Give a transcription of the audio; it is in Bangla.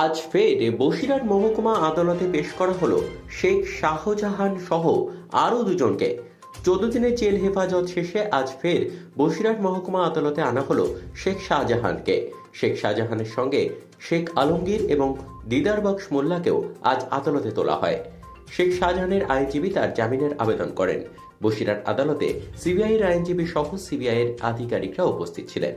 আজ ফের বসিরহাট মহকুমা আদালতে পেশ করা হলো শেখ শাহজাহান সহ আরও দুজনকে। চোদ্দ দিনের জেল হেফাজত শেষে আজ ফের বসিরহাট মহকুমা আদালতে আনা হলো শেখ শাহজাহানকে। শেখ শাহজাহানের সঙ্গে শেখ আলমগীর এবং দিদার বক্স মোল্লাকেও আজ আদালতে তোলা হয়। শেখ শাহজাহানের আইনজীবী তার জামিনের আবেদন করেন। বসিরহাট আদালতে সিবিআইয়ের আইনজীবী সহ সিবিআইয়ের আধিকারিকরা উপস্থিত ছিলেন।